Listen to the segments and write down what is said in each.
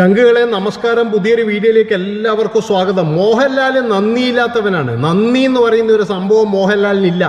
ചങ്കുകളെ നമസ്കാരം പുതിയൊരു വീഡിയോയിലേക്ക് എല്ലാവർക്കും സ്വാഗതം. മോഹൻലാൽ നന്ദിയില്ലാത്തവനാണ്. നന്ദി എന്ന് പറയുന്ന ഒരു സംഭവം മോഹൻലാലിനില്ല.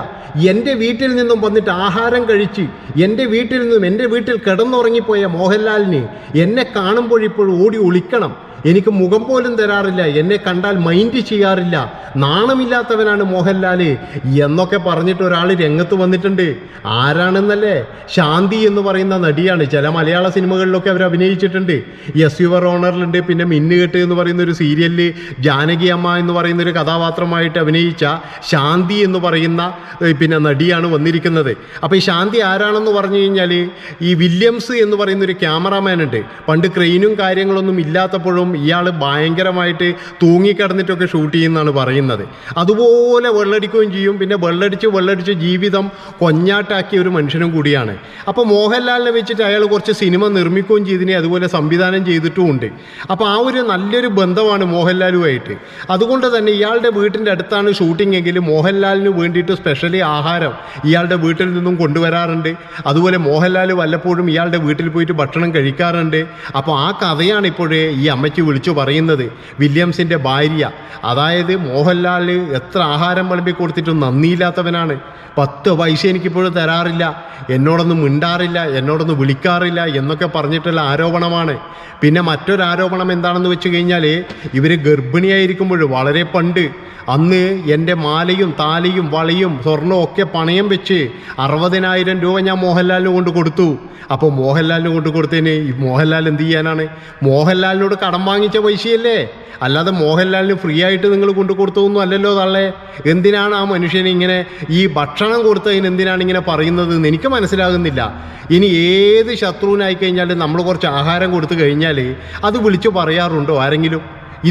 എന്റെ വീട്ടിൽ നിന്നും വന്നിട്ട് ആഹാരം കഴിച്ച് എന്റെ വീട്ടിൽ നിന്നും എന്റെ വീട്ടിൽ കിടന്നുറങ്ങിപ്പോയ മോഹൻലാലിന് എന്നെ കാണുമ്പോഴിപ്പോൾ ഓടി ഒളിക്കണം. എനിക്ക് മുഖം പോലും തരാറില്ല. എന്നെ കണ്ടാൽ മൈൻഡ് ചെയ്യാറില്ല. നാണമില്ലാത്തവനാണ് മോഹൻലാൽ എന്നൊക്കെ പറഞ്ഞിട്ട് ഒരാൾ രംഗത്ത് വന്നിട്ടുണ്ട്. ആരാണെന്നല്ലേ? ശാന്തി എന്ന് പറയുന്ന നടിയാണ്. ചില മലയാള സിനിമകളിലൊക്കെ അവർ അഭിനയിച്ചിട്ടുണ്ട്. യെസ് യുവർ ഓണറിലുണ്ട് പിന്നെ മിന്നുകെട്ട് എന്ന് പറയുന്ന ഒരു സീരിയലിൽ ജാനകി അമ്മ എന്ന് പറയുന്ന ഒരു കഥാപാത്രമായിട്ട് അഭിനയിച്ച ശാന്തി എന്ന് പറയുന്ന പിന്നെ നടിയാണ് വന്നിരിക്കുന്നത്. അപ്പോൾ ഈ ശാന്തി ആരാണെന്ന് പറഞ്ഞു കഴിഞ്ഞാൽ ഈ വില്യംസ് എന്ന് പറയുന്ന ഒരു ക്യാമറാമാൻ ഉണ്ട്. പണ്ട് ക്രെയിനും കാര്യങ്ങളൊന്നും ഇല്ലാത്തപ്പോഴും ഇയാൾ ഭയങ്കരമായിട്ട് തൂങ്ങിക്കിടന്നിട്ടൊക്കെ ഷൂട്ട് ചെയ്യുന്നതാണ് പറയുന്നത്. അതുപോലെ വെള്ളടിക്കുകയും ചെയ്യും. പിന്നെ വെള്ളടിച്ച് വെള്ളടിച്ച് ജീവിതം കൊഞ്ഞാട്ടാക്കിയ ഒരു മനുഷ്യനും കൂടിയാണ്. അപ്പോൾ മോഹൻലാലിനെ വെച്ചിട്ട് അയാൾ കുറച്ച് സിനിമ നിർമ്മിക്കുകയും ചെയ്തിനെ അതുപോലെ സംവിധാനം ചെയ്തിട്ടുമുണ്ട് അപ്പോൾ ആ ഒരു നല്ലൊരു ബന്ധമാണ് മോഹൻലാലുമായിട്ട്. അതുകൊണ്ട് തന്നെ ഇയാളുടെ വീട്ടിന്റെ അടുത്താണ് ഷൂട്ടിംഗ് എങ്കിൽ മോഹൻലാലിന് വേണ്ടിയിട്ട് സ്പെഷ്യലി ആഹാരം ഇയാളുടെ വീട്ടിൽ നിന്നും കൊണ്ടുവരാറുണ്ട്. അതുപോലെ മോഹൻലാൽ വല്ലപ്പോഴും ഇയാളുടെ വീട്ടിൽ പോയിട്ട് ഭക്ഷണം കഴിക്കാറുണ്ട്. അപ്പോൾ ആ കഥയാണ് ഇപ്പോഴേ ഈ അമ്മയ്ക്ക് വിളിച്ചു പറയുന്നത് വില്യംസിന്റെ ഭാര്യ. അതായത് മോഹൻലാൽ എത്ര ആഹാരം വിളമ്പി കൊടുത്തിട്ടും നന്ദിയില്ലാത്തവനാണ്. പത്ത് പൈസ എനിക്കിപ്പോഴും തരാറില്ല. എന്നോടൊന്നും മിണ്ടാറില്ല എന്നോടൊന്നും വിളിക്കാറില്ല എന്നൊക്കെ പറഞ്ഞിട്ടുള്ള ആരോപണമാണ്. പിന്നെ മറ്റൊരു ആരോപണം എന്താണെന്ന് വെച്ച് കഴിഞ്ഞാൽ ഇവർ ഗർഭിണിയായിരിക്കുമ്പോൾ വളരെ പണ്ട് അന്ന് എന്റെ മാലയും താലിയും വളയും സ്വർണവും ഒക്കെ പണയം വെച്ച് അറുപതിനായിരം രൂപ ഞാൻ മോഹൻലാലിന് കൊണ്ട് കൊടുത്തു. അപ്പോൾ മോഹൻലാലിന് കൊണ്ട് കൊടുത്തതിന് മോഹൻലാൽ എന്ത് ചെയ്യാനാണ്? മോഹൻലാലിനോട് കടം വാങ്ങിച്ച പൈസയല്ലേ? അല്ലാതെ മോഹൻലാലിന് ഫ്രീ ആയിട്ട് നിങ്ങൾ കൊണ്ടു കൊടുത്തതൊന്നും അല്ലല്ലോ തള്ളേ. എന്തിനാണ് ആ മനുഷ്യന് ഇങ്ങനെ ഈ ഭക്ഷണം കൊടുത്തതിന് എന്തിനാണ് ഇങ്ങനെ പറയുന്നത് എന്ന് എനിക്ക് മനസ്സിലാകുന്നില്ല. ഇനി ഏത് ശത്രുവിനായി കഴിഞ്ഞാൽ നമ്മൾ കുറച്ച് ആഹാരം കൊടുത്തു കഴിഞ്ഞാൽ അത് വിളിച്ചു പറയാറുണ്ടോ ആരെങ്കിലും?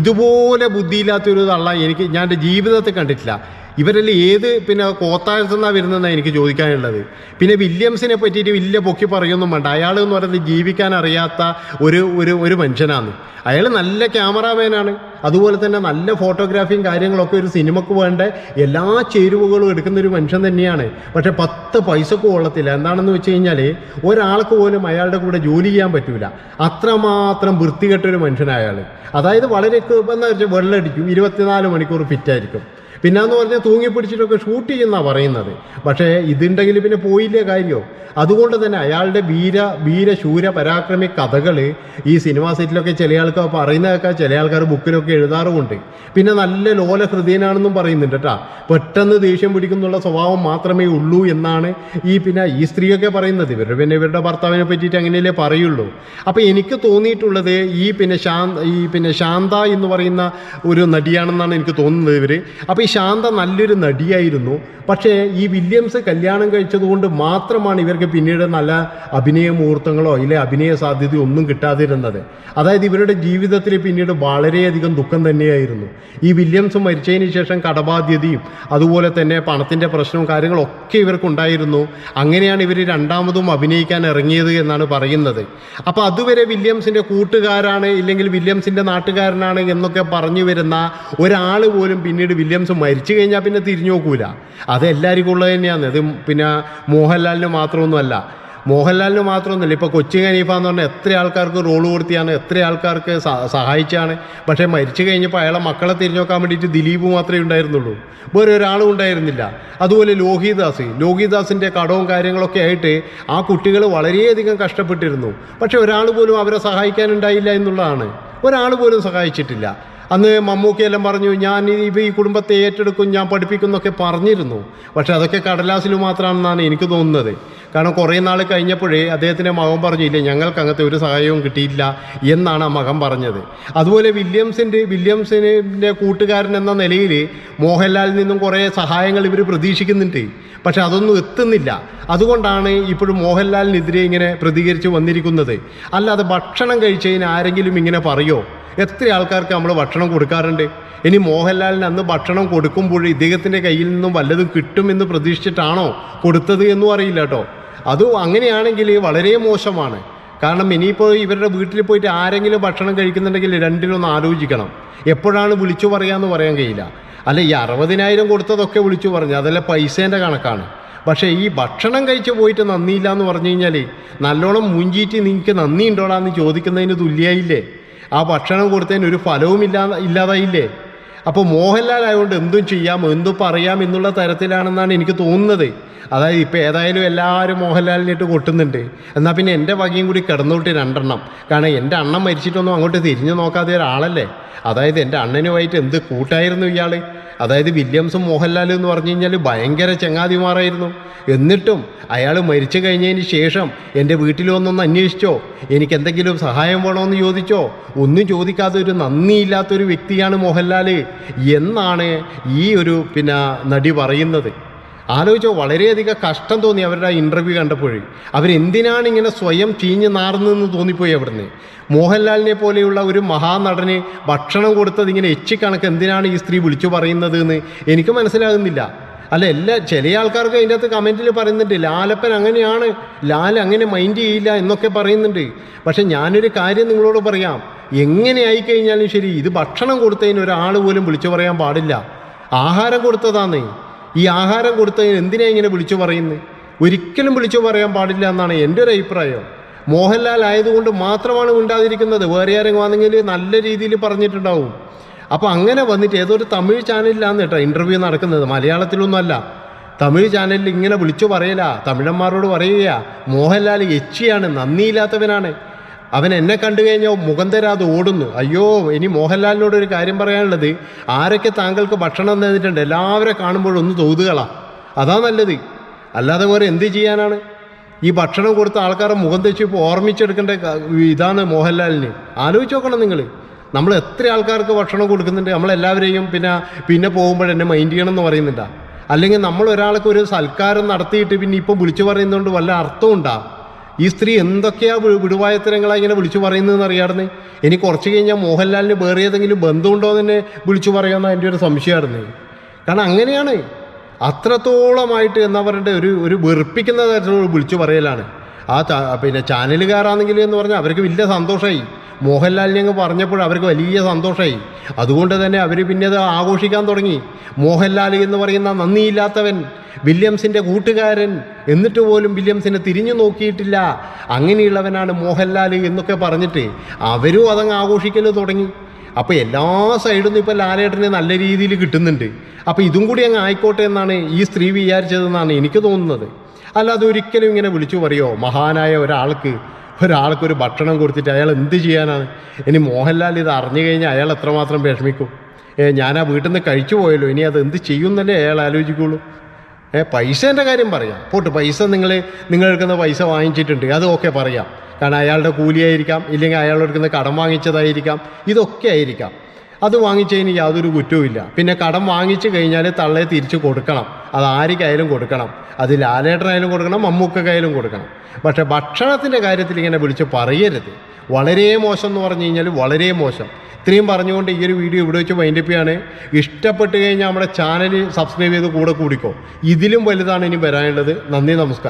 ഇതുപോലെ ബുദ്ധിയില്ലാത്തൊരു തള്ള എനിക്ക് ഞാൻ എന്റെ ജീവിതത്തിൽ കണ്ടിട്ടില്ല. ഇവരെല്ലാം ഏത് പിന്നെ കോത്താഴത്തു നിന്നാണ് വരുന്നതെന്നാണ് എനിക്ക് ചോദിക്കാനുള്ളത്. പിന്നെ വില്യംസിനെ പറ്റിയിട്ട് വലിയ പൊക്കി പറയൊന്നും വേണ്ട. അയാൾ എന്ന് പറയുന്നത് ജീവിക്കാൻ അറിയാത്ത ഒരു ഒരു ഒരു മനുഷ്യനാണ്. അയാൾ നല്ല ക്യാമറാമാനാണ് അതുപോലെ തന്നെ നല്ല ഫോട്ടോഗ്രാഫിയും കാര്യങ്ങളൊക്കെ ഒരു സിനിമക്ക് വേണ്ട എല്ലാ ചേരുവകളും എടുക്കുന്ന ഒരു മനുഷ്യൻ തന്നെയാണ്. പക്ഷെ പത്ത് പൈസക്ക് കൊള്ളത്തില്ല. എന്താണെന്ന് വെച്ച് കഴിഞ്ഞാൽ ഒരാൾക്ക് പോലും അയാളുടെ കൂടെ ജോലി ചെയ്യാൻ പറ്റൂല. അത്രമാത്രം വൃത്തികെട്ടൊരു മനുഷ്യനായ അയാൾ അതായത് വളരെ എന്താ വെച്ചാൽ വെള്ളമടിക്കും. ഇരുപത്തിനാല് മണിക്കൂർ ഫിറ്റായിരിക്കും പിന്നെന്ന് പറഞ്ഞാൽ തൂങ്ങി പിടിച്ചിട്ടൊക്കെ ഷൂട്ട് ചെയ്യുന്നതാണ് പറയുന്നത്. പക്ഷേ ഇതുണ്ടെങ്കിൽ പിന്നെ പോയില്ലേ കാര്യമോ അതുകൊണ്ട് തന്നെ അയാളുടെ വീര വീര വീരശൂര പരാക്രമി കഥകൾ ഈ സിനിമാ സെറ്റിലൊക്കെ ചില ആൾക്കാർ പറയുന്നതൊക്കെ ചില ആൾക്കാർ ബുക്കിലൊക്കെ എഴുതാറുമുണ്ട്. പിന്നെ നല്ല ലോല ഹൃദയനാണെന്നും പറയുന്നുണ്ട് കേട്ടാ പെട്ടെന്ന് ദേഷ്യം പിടിക്കുന്നുള്ള സ്വഭാവം മാത്രമേ ഉള്ളൂ എന്നാണ് ഈ പിന്നെ ഈ സ്ത്രീയൊക്കെ പറയുന്നത്. ഇവരുടെ പിന്നെ ഇവരുടെ ഭർത്താവിനെ പറ്റിയിട്ട് അങ്ങനെയല്ലേ പറയുള്ളൂ. അപ്പോൾ എനിക്ക് തോന്നിയിട്ടുള്ളത് ഈ പിന്നെ ശാന്ത ഈ പിന്നെ ശാന്ത എന്ന് പറയുന്ന ഒരു നടിയാണെന്നാണ് എനിക്ക് തോന്നുന്നത് ഇവർ അപ്പോൾ ഈ ശാന്ത നല്ലൊരു നടിയായിരുന്നു. പക്ഷേ ഈ വില്യംസ് കല്യാണം കഴിച്ചതുകൊണ്ട് മാത്രമാണ് ഇവർക്ക് പിന്നീട് നല്ല അഭിനയ മുഹൂർത്തങ്ങളോ ഇല്ലെ അഭിനയ സാധ്യതയോ ഒന്നും കിട്ടാതിരുന്നത്. അതായത് ഇവരുടെ ജീവിതത്തിൽ പിന്നീട് വളരെയധികം ദുഃഖം തന്നെയായിരുന്നു. ഈ വില്യംസ് മരിച്ചതിന് ശേഷം കടബാധ്യതയും അതുപോലെ തന്നെ പണത്തിന്റെ പ്രശ്നവും കാര്യങ്ങളൊക്കെ ഇവർക്കുണ്ടായിരുന്നു. അങ്ങനെയാണ് ഇവർ രണ്ടാമതും അഭിനയിക്കാൻ ഇറങ്ങിയത് എന്നാണ് പറയുന്നത്. അപ്പോൾ അതുവരെ വില്യംസിന്റെ കൂട്ടുകാരാണ് ഇല്ലെങ്കിൽ വില്യംസിന്റെ നാട്ടുകാരനാണ് എന്നൊക്കെ പറഞ്ഞു വരുന്ന ഒരാൾ പോലും പിന്നീട് വില്യംസ് മരിച്ചു കഴിഞ്ഞാൽ പിന്നെ തിരിഞ്ഞു നോക്കൂല. അത് എല്ലാവർക്കും ഉള്ളത് തന്നെയാണ്. അത് പിന്നെ മോഹൻലാലിന് മാത്രമൊന്നുമല്ല. മോഹൻലാലിന് മാത്രമൊന്നുമില്ല. ഇപ്പോൾ കൊച്ചി ഖനീഫ എന്ന് പറഞ്ഞാൽ എത്ര ആൾക്കാർക്ക് റോൾ കൊടുത്തിയാണ് എത്ര ആൾക്കാർക്ക് സഹായിച്ചാണ്. പക്ഷേ മരിച്ചു കഴിഞ്ഞപ്പോൾ അയാളെ മക്കളെ തിരിഞ്ഞു നോക്കാൻ വേണ്ടിയിട്ട് ദിലീപ് മാത്രമേ ഉണ്ടായിരുന്നുള്ളൂ. വേറെ ഒരാളും ഉണ്ടായിരുന്നില്ല. അതുപോലെ ലോഹിദാസ്. ലോഹിദാസിന്റെ കടവും കാര്യങ്ങളൊക്കെ ആയിട്ട് ആ കുട്ടികൾ വളരെയധികം കഷ്ടപ്പെട്ടിരുന്നു. പക്ഷേ ഒരാൾ പോലും അവരെ സഹായിക്കാനുണ്ടായില്ല എന്നുള്ളതാണ്. ഒരാൾ പോലും സഹായിച്ചിട്ടില്ല. അന്ന് മമ്മൂക്കയെല്ലാം പറഞ്ഞു ഞാൻ ഈ കുടുംബത്തെ ഏറ്റെടുക്കും ഞാൻ പഠിപ്പിക്കുന്നൊക്കെ പറഞ്ഞിരുന്നു. പക്ഷേ അതൊക്കെ കടലാസിൽ മാത്രമാണെന്നാണ് എനിക്ക് തോന്നുന്നത്. കാരണം കുറേ നാൾ കഴിഞ്ഞപ്പോഴേ അദ്ദേഹത്തിന്റെ മകൻ പറഞ്ഞു ഇല്ല ഞങ്ങൾക്ക് അങ്ങനത്തെ ഒരു സഹായവും കിട്ടിയില്ല എന്നാണ് ആ മകൻ പറഞ്ഞത്. അതുപോലെ വില്യംസിന്റെ വില്യംസിന്റെ കൂട്ടുകാരൻ എന്ന നിലയിൽ മോഹൻലാലിൽ നിന്നും കുറേ സഹായങ്ങൾ ഇവർ പ്രതീക്ഷിക്കുന്നുണ്ട്. പക്ഷെ അതൊന്നും എത്തുന്നില്ല. അതുകൊണ്ടാണ് ഇപ്പോഴും മോഹൻലാലിനെതിരെ ഇങ്ങനെ പ്രതികരിച്ച് വന്നിരിക്കുന്നത്. അല്ലാതെ ഭക്ഷണം കഴിച്ചതിന് ആരെങ്കിലും ഇങ്ങനെ പറയോ? എത്ര ആൾക്കാർക്ക് നമ്മൾ ഭക്ഷണം കൊടുക്കാറുണ്ട്? ഇനി മോഹൻലാലിന് അന്ന് ഭക്ഷണം കൊടുക്കുമ്പോൾ ഇദ്ദേഹത്തിന്റെ കയ്യിൽ നിന്നും വല്ലതും കിട്ടുമെന്ന് പ്രതീക്ഷിച്ചിട്ടാണോ കൊടുത്തത് എന്നും അറിയില്ല കേട്ടോ. അത് അങ്ങനെയാണെങ്കിൽ വളരെ മോശമാണ്. കാരണം ഇനിയിപ്പോൾ ഇവരുടെ വീട്ടിൽ പോയിട്ട് ആരെങ്കിലും ഭക്ഷണം കഴിക്കുന്നുണ്ടെങ്കിൽ രണ്ടിലൊന്ന് ആലോചിക്കണം. എപ്പോഴാണ് വിളിച്ചു പറയാമെന്ന് പറയാൻ കഴിയില്ല. അല്ല ഈ അറുപതിനായിരം കൊടുത്തതൊക്കെ വിളിച്ചു പറഞ്ഞു. അതല്ല പൈസേന്റെ കണക്കാണ്. പക്ഷേ ഈ ഭക്ഷണം കഴിച്ച് പോയിട്ട് നന്ദിയില്ല എന്ന് പറഞ്ഞു കഴിഞ്ഞാൽ നല്ലോണം മുഞ്ചിയിട്ട് നിങ്ങൾക്ക് നന്ദി ഉണ്ടോടാന്ന് ചോദിക്കുന്നതിന് തുല്യമായില്ലേ? ആ ഭക്ഷണം കൊടുത്തതിന് ഒരു ഫലവും ഇല്ലാ ഇല്ലാതായില്ലേ? അപ്പോൾ മോഹൻലാൽ ആയതുകൊണ്ട് എന്തും ചെയ്യാം എന്തും പറയാം എന്നുള്ള തരത്തിലാണെന്നാണ് എനിക്ക് തോന്നുന്നത്. അതായത് ഇപ്പോൾ ഏതായാലും എല്ലാവരും മോഹൻലാലിനിട്ട് കൊട്ടുന്നുണ്ട്. എന്നാൽ പിന്നെ എന്റെ വകയും കൂടി കിടന്നുകൂട്ടി രണ്ടെണ്ണം. കാരണം എന്റെ അണ്ണൻ മരിച്ചിട്ടൊന്നും അങ്ങോട്ട് തിരിഞ്ഞു നോക്കാതെ ഒരാളല്ലേ? അതായത് എന്റെ അണ്ണനുമായിട്ട് എന്ത് കൂട്ടായിരുന്നു ഇയാൾ അതായത് വില്യംസും മോഹൻലാലും എന്ന് പറഞ്ഞു കഴിഞ്ഞാൽ ഭയങ്കര ചങ്ങാതിമാറായിരുന്നു എന്നിട്ടും അയാൾ മരിച്ചു കഴിഞ്ഞതിന് ശേഷം എന്റെ വീട്ടിൽ വന്നൊന്ന് അന്വേഷിച്ചോ? എനിക്ക് എന്തെങ്കിലും സഹായം വേണമെന്ന് ചോദിച്ചോ? ഒന്നും ചോദിക്കാതെ ഒരു നന്ദിയില്ലാത്തൊരു വ്യക്തിയാണ് മോഹൻലാൽ എന്നാണ് ഈ ഒരു പിന്നെ നടി പറയുന്നത്. ആലോചിച്ചോ വളരെയധികം കഷ്ടം തോന്നി അവരുടെ ആ ഇന്റർവ്യൂ കണ്ടപ്പോഴേ. അവരെന്തിനാണ് ഇങ്ങനെ സ്വയം ചീഞ്ഞ് നാറുന്നതെന്ന് തോന്നിപ്പോയി അവിടുന്ന്? മോഹൻലാലിനെ പോലെയുള്ള ഒരു മഹാനടന് ഭക്ഷണം കൊടുത്തത് ഇങ്ങനെ എച്ചി കണക്ക് എന്തിനാണ് ഈ സ്ത്രീ വിളിച്ചു പറയുന്നത് എന്ന് എനിക്ക് മനസ്സിലാകുന്നില്ല. അല്ല എല്ലാ ചില ആൾക്കാർക്ക് അതിന്റെ അകത്ത് കമന്റിൽ പറയുന്നുണ്ട് ലാലപ്പൻ അങ്ങനെയാണ് ലാൽ അങ്ങനെ മൈൻഡ് ചെയ്യില്ല എന്നൊക്കെ പറയുന്നുണ്ട്. പക്ഷെ ഞാനൊരു കാര്യം നിങ്ങളോട് പറയാം. എങ്ങനെ ആയിക്കഴിഞ്ഞാലും ശരി ഇത് ഭക്ഷണം കൊടുത്തതിന് ഒരാൾ പോലും വിളിച്ചു പറയാൻ പാടില്ല. ആഹാരം കൊടുത്തതാന്നേ. ഈ ആഹാരം കൊടുത്തതിന് എന്തിനാ ഇങ്ങനെ വിളിച്ചു പറയുന്നത് ഒരിക്കലും വിളിച്ചു പറയാൻ പാടില്ല എന്നാണ് എന്റെ ഒരു അഭിപ്രായം. മോഹൻലാൽ ആയതുകൊണ്ട് മാത്രമാണ് ഉണ്ടാതിരിക്കുന്നത് വേറെ ആരെങ്കിലും ആണെങ്കിൽ നല്ല രീതിയിൽ പറഞ്ഞിട്ടുണ്ടാവും. അപ്പോൾ അങ്ങനെ വന്നിട്ട് ഏതൊരു തമിഴ് ചാനലിലാണ് കേട്ടോ ഇന്റർവ്യൂ നടക്കുന്നത്. മലയാളത്തിലൊന്നുമല്ല. തമിഴ് ചാനലിൽ ഇങ്ങനെ വിളിച്ചു പറയല. തമിഴന്മാരോട് പറയുക മോഹൻലാൽ എച്ചിയാണ് നന്ദിയില്ലാത്തവനാണ്. അവൻ എന്നെ കണ്ടു കഴിഞ്ഞാൽ മുഖം തരാതെ ഓടുന്നു. അയ്യോ ഇനി മോഹൻലാലിനോട് ഒരു കാര്യം പറയാനുള്ളത്. ആരൊക്കെ താങ്കൾക്ക് ഭക്ഷണം തന്നിട്ടുണ്ട്? എല്ലാവരെ കാണുമ്പോഴും ഒന്ന് തോതുകളാ അതാ നല്ലത്. അല്ലാതെ വേറെ എന്ത് ചെയ്യാനാണ്? ഈ ഭക്ഷണം കൊടുത്ത ആൾക്കാരെ മുഖം തെച്ച് ഇപ്പോൾ ഓർമ്മിച്ചെടുക്കേണ്ട ഇതാണ് മോഹൻലാലിന്. ആലോചിച്ച് നോക്കണം നിങ്ങൾ. നമ്മൾ എത്ര ആൾക്കാർക്ക് ഭക്ഷണം കൊടുക്കുന്നുണ്ട്? നമ്മളെല്ലാവരെയും പിന്നെ പിന്നെ പോകുമ്പോൾ എന്നെ മൈൻഡ് ചെയ്യണം എന്ന് പറയുന്നുണ്ടാ. അല്ലെങ്കിൽ നമ്മൾ ഒരാൾക്ക് ഒരു സൽക്കാരം നടത്തിയിട്ട് പിന്നെ ഇപ്പം വിളിച്ചു പറയുന്നതുകൊണ്ട് വല്ല അർത്ഥമുണ്ടാ ഈ സ്ത്രീ എന്തൊക്കെയാ വിടുവായത്തരങ്ങളാ ഇങ്ങനെ വിളിച്ചു പറയുന്നതെന്ന് അറിയാറുണ്ട് ഇനി കുറച്ച് കഴിഞ്ഞാൽ മോഹൻലാലിന് വേറെ ഏതെങ്കിലും ബന്ധമുണ്ടോ എന്ന് വിളിച്ചു പറയാമെന്ന് എന്റെ ഒരു സംശയമായിരുന്നു. കാരണം അങ്ങനെയാണ്. അത്രത്തോളമായിട്ട് എന്നവരുടെ ഒരു ഒരു വെറുപ്പിക്കുന്ന തരത്തിലുള്ള വിളിച്ചു പറയലാണ്. ആ പിന്നെ ചാനലുകാരാണെങ്കിൽ എന്ന് പറഞ്ഞാൽ അവർക്ക് വലിയ സന്തോഷമായി. മോഹൻലാലിനെ അങ്ങ് പറഞ്ഞപ്പോൾ അവർക്ക് വലിയ സന്തോഷമായി. അതുകൊണ്ട് തന്നെ അവർ പിന്നെ അത് ആഘോഷിക്കാൻ തുടങ്ങി. മോഹൻലാൽ എന്ന് പറയുന്ന നന്ദിയില്ലാത്തവൻ വില്യംസിന്റെ കൂട്ടുകാരൻ എന്നിട്ട് പോലും വില്യംസിനെ തിരിഞ്ഞു നോക്കിയിട്ടില്ല. അങ്ങനെയുള്ളവനാണ് മോഹൻലാൽ എന്നൊക്കെ പറഞ്ഞിട്ട് അവരും അതങ്ങ് ആഘോഷിക്കൽ തുടങ്ങി. അപ്പോൾ എല്ലാ സൈഡിൽ നിന്നും ഇപ്പോൾ ലാലേട്ടന് നല്ല രീതിയിൽ കിട്ടുന്നുണ്ട്. അപ്പോൾ ഇതും കൂടി അങ്ങ് ആയിക്കോട്ടെ എന്നാണ് ഈ സ്ത്രീ വിചാരിച്ചതെന്നാണ് എനിക്ക് തോന്നുന്നത്. അല്ലാതെ ഒരിക്കലും ഇങ്ങനെ വിളിച്ചു പറയോ? മഹാനായ ഒരാൾക്ക് ഒരാൾക്ക് ഒരു ഭക്ഷണം കൊടുത്തിട്ട് അയാൾ എന്ത് ചെയ്യാനാണ്? ഇനി മോഹൻലാൽ ഇത് അറിഞ്ഞു കഴിഞ്ഞാൽ അയാൾ എത്രമാത്രം വിഷമിക്കും. ഏ ഞാൻ ആ വീട്ടിൽ നിന്ന് കഴിച്ചു പോയല്ലോ. ഇനി അത് എന്ത് ചെയ്യുന്നല്ലേ അയാൾ ആലോചിക്കുള്ളൂ ഏ പൈസേന്റെ കാര്യം പറയാം. പോട്ട് പൈസ നിങ്ങൾ നിങ്ങൾ എടുക്കുന്ന പൈസ വാങ്ങിച്ചിട്ടുണ്ട്. അത് ഓക്കെ പറയാം. കാരണം അയാളുടെ കൂലിയായിരിക്കാം. ഇല്ലെങ്കിൽ അയാൾ എടുക്കുന്ന കടം വാങ്ങിച്ചതായിരിക്കാം. ഇതൊക്കെ ആയിരിക്കാം. അത് വാങ്ങിച്ചതിന് യാതൊരു കുറ്റവുമില്ല പിന്നെ കടം വാങ്ങിച്ചു കഴിഞ്ഞാൽ തള്ളയെ തിരിച്ച് കൊടുക്കണം. അത് ആർക്കായാലും കൊടുക്കണം. അത് ലാലേട്ടനായാലും കൊടുക്കണം മമ്മൂക്കായാലും കൊടുക്കണം. പക്ഷേ ഭക്ഷണത്തിന്റെ കാര്യത്തിൽ ഇങ്ങനെ വിളിച്ച് പറയരുത്. വളരെ മോശം എന്ന് പറഞ്ഞു കഴിഞ്ഞാൽ വളരെ മോശം. ഇത്രയും പറഞ്ഞുകൊണ്ട് ഈ ഒരു വീഡിയോ ഇവിടെ വെച്ച് വൈൻഡപ്പ് ചെയ്യാണ്. ഇഷ്ടപ്പെട്ട് കഴിഞ്ഞാൽ നമ്മുടെ ചാനൽ സബ്സ്ക്രൈബ് ചെയ്ത് കൂടെ കൂടിക്കോ. ഇതിലും വലുതാണ് ഇനി വരാനുള്ളത്. നന്ദി നമസ്കാരം.